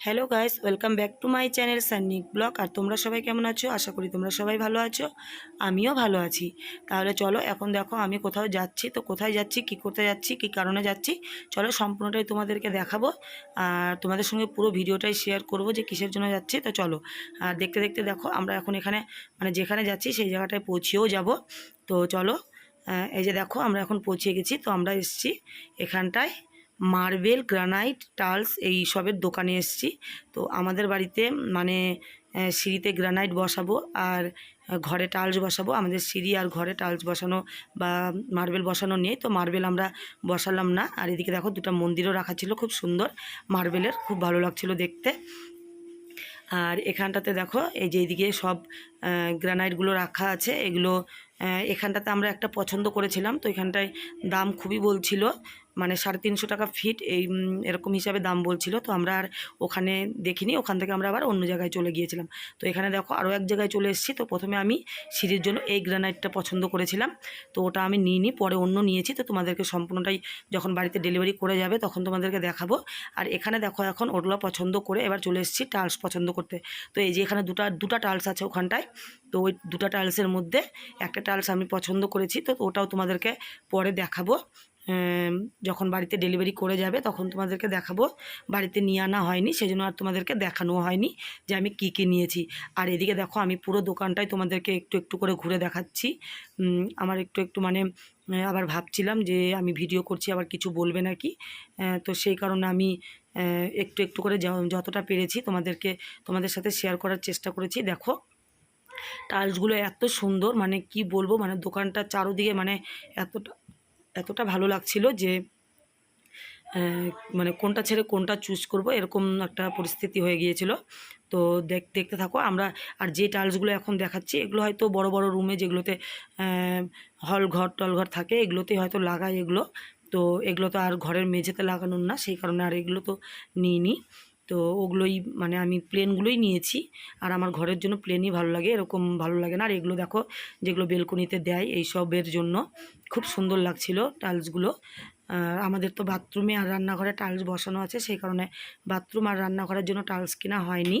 Hello guys, welcome back to my channel Sannik vlog. আর তোমরা সবাই কেমন আছো? আশা করি তোমরা সবাই ভালো আছো। আমিও ভালো আছি। তাহলে চলো, এখন দেখো আমি কোথাও যাচ্ছি। তো কোথায় যাচ্ছি, কি করতে যাচ্ছি, কি কারণে যাচ্ছি, চলো সম্পূর্ণটাই তোমাদেরকে দেখাবো। আর তোমাদের সঙ্গে পুরো ভিডিওটাই শেয়ার করব যে কিসের জন্য যাচ্ছি। তো চলো, আর দেখতে দেখতে দেখো, আমরা এখন এখানে মানে যেখানে যাচ্ছি, সেই জায়গাটায় পৌঁছেও যাব। তো চলো এই যে দেখো, আমরা এখন পৌঁছে গেছি। তো আমরা এসেছি এখানটায়। মার্বেল, গ্রানাইট টালস এই সবের দোকানে এসেছি। তো আমাদের বাড়িতে মানে সিঁড়িতে গ্রানাইট বসাবো আর ঘরে টালস বসাবো। আমাদের সিঁড়ি আর ঘরে টালস বসানো বা মার্বেল বসানো নেই, তো মার্বেল আমরা বসালাম না। আর এদিকে দেখো দুটো মন্দিরও রাখা ছিল, খুব সুন্দর। মার্বেলের খুব ভালো লাগছিল দেখতে। আর এখানটাতে দেখো, এই যে এইদিকে সব গ্রানাইটগুলো রাখা আছে। এগুলো এখানটাতে আমরা একটা পছন্দ করেছিলাম, তো এখানটায় দাম খুবই বলছিল মানে সাড়ে তিনশো টাকা ফিট এই এরকম হিসাবে দাম বলছিল, তো আমরা আর ওখানে দেখিনি, ওখান থেকে আমরা আবার অন্য জায়গায় চলে গিয়েছিলাম। তো এখানে দেখো আরও এক জায়গায় চলে এসেছি, তো প্রথমে আমি সিঁড়ির জন্য এই গ্রানাইটটা পছন্দ করেছিলাম, তো ওটা আমি নিইনি, পরে অন্য নিয়েছি, তো তোমাদেরকে সম্পূর্ণটাই যখন বাড়িতে ডেলিভারি করে যাবে তখন তোমাদেরকে দেখাবো। আর এখানে দেখো এখন ওগুলো পছন্দ করে এবার চলে এসেছি টালস পছন্দ করতে, তো এই যে এখানে দুটা দুটা টালস আছে ওখানটায়, তো ওই দুটা টালসের মধ্যে একটা টালস আমি পছন্দ করেছি, তো ওটাও তোমাদেরকে পরে দেখাবো। যখন বাড়িতে ডেলিভারি করে যাবে তখন তোমাদেরকে দেখাবো। বাড়িতে নিয়ে আনা হয়নি, সেজন্য আর তোমাদেরকে দেখানো হয়নি যে আমি কী কী নিয়েছি। আর এদিকে দেখো, আমি পুরো দোকানটাই তোমাদেরকে একটু একটু করে ঘুরে দেখাচ্ছি। আমার একটু একটু মানে আবার ভাবছিলাম যে আমি ভিডিও করছি, আবার কিছু বলবে নাকি? তো সেই কারণে আমি একটু একটু করে যতটা পেরেছি তোমাদেরকে, তোমাদের সাথে শেয়ার করার চেষ্টা করেছি। দেখো টাইলসগুলো এত সুন্দর মানে কি বলব মানে দোকানটা চারোদিকে মানে এতটা এতটা ভালো লাগছিল যে মানে কোনটা ছেড়ে কোনটা চুজ করব, এরকম একটা পরিস্থিতি হয়ে গিয়েছিল। তো দেখ, দেখতে থাকো, আমরা, আর যে টাইলসগুলো এখন দেখাচ্ছি, এগুলো হয়তো বড় বড় রুমে যেগুলোতে হল ঘর, টল ঘর থাকে এগুলোতে হয়তো লাগায় এগুলো। তো এগুলো তো আর ঘরের মেঝেতে লাগানোর না, সেই কারণে আর এগুলো তো নিইনি। তো ওগুলোই মানে আমি প্লেনগুলোই নিয়েছি। আর আমার ঘরের জন্য প্লেনই ভালো লাগে, এরকম ভালো লাগে না। আর এগুলো দেখো, যেগুলো বেলকনিতে দেয়, এই সবের জন্য। খুব সুন্দর লাগছিল টাইলসগুলো আমাদের তো বাথরুমে আর রান্নাঘরে টাইলস বসানো আছে, সেই কারণে বাথরুম আর রান্নাঘরের জন্য টাইলস কেনা হয়নি।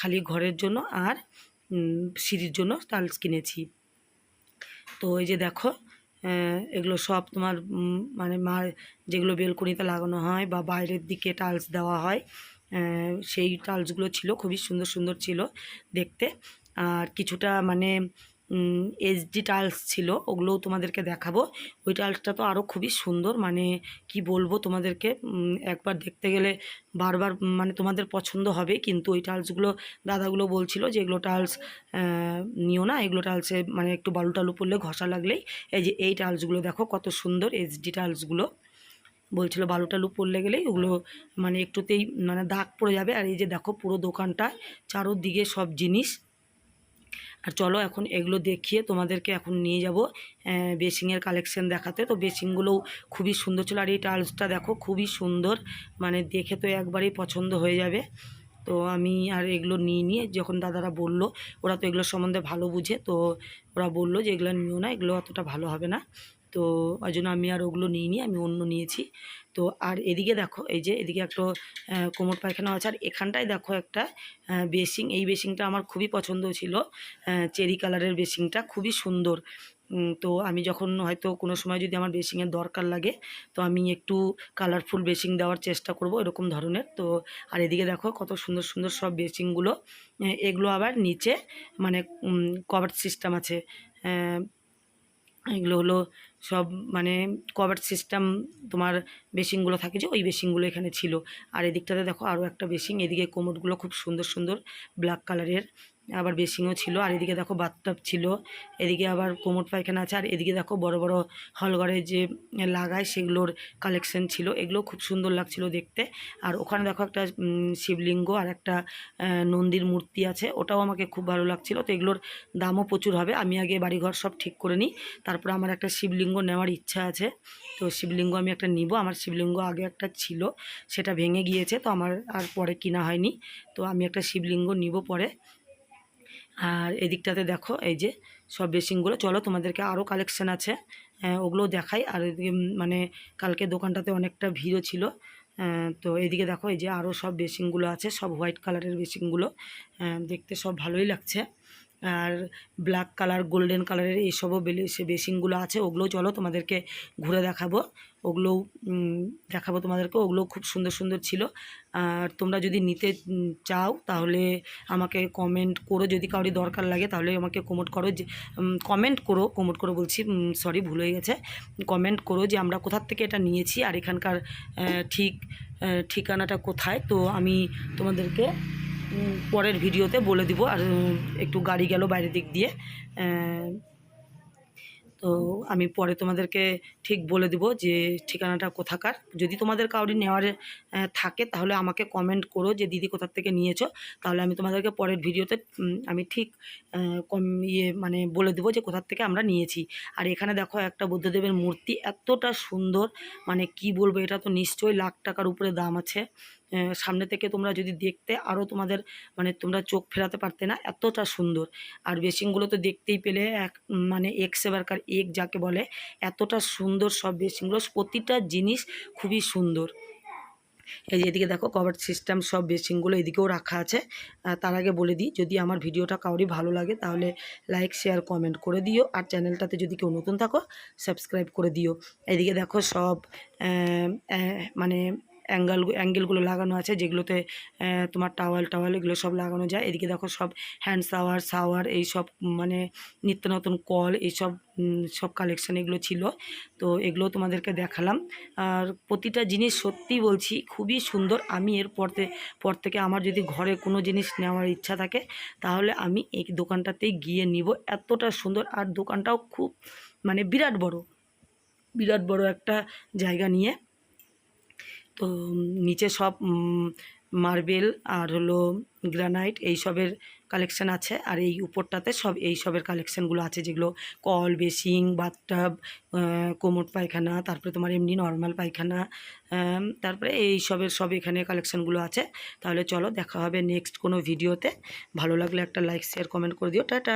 খালি ঘরের জন্য আর সিঁড়ির জন্য টাইলস কিনেছি। তো এই যে দেখো এগুলো সব তোমার মানে মা, যেগুলো বেলকনিতে লাগানো হয় বা বাইরের দিকে টাইলস দেওয়া হয় সেই টালসগুলো ছিল, খুবই সুন্দর সুন্দর ছিল দেখতে। আর কিছুটা মানে এইচডি টাইলস ছিল, ওগুলোও তোমাদেরকে দেখাবো। ওই টালসটা তো আরও খুবই সুন্দর মানে কি বলব তোমাদেরকে একবার দেখতে গেলে বারবার মানে তোমাদের পছন্দ হবে, কিন্তু ওই টালসগুলো দাদাগুলো বলছিল যে এগুলো টালস নিও না, এগুলো টালসে মানে একটু বালু টালু পড়লে ঘষা লাগলেই। এই যে এই টালসগুলো দেখো কত সুন্দর এইচডি টাইলসগুলো। বলছিল বালু টালু পড়লে গেলেই ওগুলো মানে একটুতেই মানে দাগ পড়ে যাবে। আর এই যে দেখো পুরো দোকানটা, চারোদিকে সব জিনিস। আর চলো এখন এগুলো দেখিয়ে তোমাদেরকে এখন নিয়ে যাব। বেসিংয়ের কালেকশন দেখাতে। তো বেসিংগুলোও খুবই সুন্দর ছিল। আর এই টাইলসটা দেখো খুবই সুন্দর। মানে দেখে তো একবারেই পছন্দ হয়ে যাবে। তো আমি আর এগুলো নিয়ে নিয়ে যখন দাদারা বলল, ওরা তো এগুলোর সম্বন্ধে ভালো বুঝে, তো ওরা বলল যে এগুলো নিও না, এগুলো অতটা ভালো হবে না। তো ওই জন্য আমি আর ওগুলো নিইনি, আমি অন্য নিয়েছি। তো আর এদিকে দেখো, এই যে এদিকে একটা কোমর পায়খানা আছে। আর এখানটায় দেখো একটা বেসিং, এই বেসিংটা আমার খুবই পছন্দ ছিল। চেরি কালারের বেসিংটা খুবই সুন্দর। তো আমি যখন হয়তো কোনো সময় যদি আমার বেসিংয়ের দরকার লাগে, তো আমি একটু কালারফুল বেসিং দেওয়ার চেষ্টা করব এরকম ধরনের। তো আর এদিকে দেখো কত সুন্দর সুন্দর সব বেসিংগুলো। এগুলো আবার নিচে মানে কভার সিস্টেম আছে। এগুলো হলো সব মানে কভার সিস্টেম তোমার বেসিংগুলো থাকে যে ওই বেসিংগুলো এখানে ছিল। আর এদিকটাতে দেখো আরও একটা বেসিং এদিকে কোমরগুলো খুব সুন্দর সুন্দর ব্ল্যাক কালারের। আবার বেসিংও ছিল, আর এদিকে দেখো বাথটাব ছিল, এদিকে আবার কোমর পায়খানা আছে, আর এদিকে দেখো বড় বড় হলঘরে যে লাগায় সেগুলোর কালেকশন ছিল, এগুলো খুব সুন্দর লাগছিল দেখতে। আর ওখানে দেখো একটা শিবলিঙ্গ আর একটা নন্দীর মূর্তি আছে, ওটাও আমাকে খুব ভালো লাগছিল। তো এগুলোর দামও প্রচুর হবে, আমি আগে বাড়িঘর সব ঠিক করে নিই, তারপরে আমার একটা শিবলিঙ্গ নেওয়ার ইচ্ছা আছে। তো শিবলিঙ্গ আমি একটা নিব, আমার শিবলিঙ্গ আগে একটা ছিল, সেটা ভেঙে গিয়েছে, তো আমার আর পরে কিনা হয়নি। তো আমি একটা শিবলিঙ্গ নিব পরে। আর এদিকটাতে দেখো, এই যে সব বেসিনগুলো চলো, তোমাদেরকে আরও কালেকশান আছে। ওগুলো দেখাই। আর এদিকে মানে কালকে দোকানটাতে অনেকটা ভিড়ও ছিল। তো এদিকে দেখো, এই যে আরও সব বেসিনগুলো আছে, সব হোয়াইট কালারের বেসিনগুলো দেখতে সব ভালোই লাগছে। আর ব্ল্যাক কালার গোল্ডেন কালারের এইসবও বেসিনগুলো আছে ওগুলো চলো তোমাদেরকে ঘুরে দেখাবো। ওগুলোও উম, দেখাবো তোমাদেরকে ওগুলো খুব সুন্দর সুন্দর ছিল। আর তোমরা যদি নিতে চাও তাহলে আমাকে কমেন্ট করো যদি কাউরি দরকার লাগে তাহলে আমাকে কমেন্ট করো যে কমেন্ট করো কমেন্ট করো বলছি সরি ভুল হয়ে গেছে। কমেন্ট করো যে আমরা কোথার থেকে এটা নিয়েছি আর এখানকার ঠিক ঠিকানাটা কোথায়। তো আমি তোমাদেরকে পরের ভিডিওতে বলে দিব আর একটু গাড়ি গেল বাইরের দিক দিয়ে। তো আমি পরে তোমাদেরকে ঠিক বলে দিব যে ঠিকানাটা কোথাকার। যদি তোমাদের কাউরি নেওয়ার থাকে তাহলে আমাকে কমেন্ট করো যে দিদি কোথার থেকে নিয়েছো। তাহলে আমি তোমাদেরকে পরের ভিডিওতে আমি ঠিক কম ইয়ে মানে বলে দেবো যে কোথার থেকে আমরা নিয়েছি। আর এখানে দেখো একটা বুদ্ধদেবের মূর্তি এতটা সুন্দর মানে কি বলব এটা তো নিশ্চয়ই লাখ টাকার উপরে দাম আছে। সামনে থেকে তোমরা যদি দেখতে আরও তোমাদের মানে তোমরা চোখ ফেরাতে পারতে না, এতটা সুন্দর। আর বেসিনগুলো তো দেখতেই পেলে এক মানে এক সেবারকার এক যাকে বলে, এতটা সুন্দর সব বেসিনগুলো, প্রতিটা জিনিস খুবই সুন্দর। এই যে এদিকে দেখো কভার সিস্টেম সব বেসিনগুলো এদিকেও রাখা আছে। তার আগে বলে দিই, যদি আমার ভিডিওটা কাউরি ভালো লাগে, তাহলে লাইক শেয়ার কমেন্ট করে দিও। আর চ্যানেলটাতে যদি কেউ নতুন থাকো সাবস্ক্রাইব করে দিও। এদিকে দেখো সব মানে অ্যাঙ্গেল, অ্যাঙ্গেলগুলো লাগানো আছে যেগুলোতে তোমার টাওয়াল টাওয়াল এগুলো সব লাগানো যায়। এদিকে দেখো সব হ্যান্ড শাওয়ার শাওয়ার এই সব মানে নিত্য নতুন কল এইসব সব কালেকশন এগুলো ছিল। তো এগুলো তোমাদেরকে দেখালাম। আর প্রতিটা জিনিস সত্যি বলছি খুবই সুন্দর। আমি এর পরতে, পর থেকে আমার যদি ঘরে কোনো জিনিস নেওয়ার ইচ্ছা থাকে, তাহলে আমি এই দোকানটাতেই গিয়ে নিব। এতটা সুন্দর। আর দোকানটাও খুব মানে বিরাট বড়। বিরাট বড় একটা জায়গা নিয়ে। তো নিচে সব মার্বেল আর হলো গ্রানাইট এইসবের কালেকশন আছে। আর এই উপরটাতে সব, এই সবের কালেকশনগুলো আছে যেগুলো কল, বেসিং বাথটাব কোমোট পায়খানা, তারপরে তোমার এমনি নর্মাল পায়খানা তারপরে এই সবের, সব এখানে কালেকশানগুলো আছে। তাহলে চলো দেখা হবে নেক্সট কোনো ভিডিওতে ভালো লাগলে একটা লাইক শেয়ার কমেন্ট করে দিও। টাটা!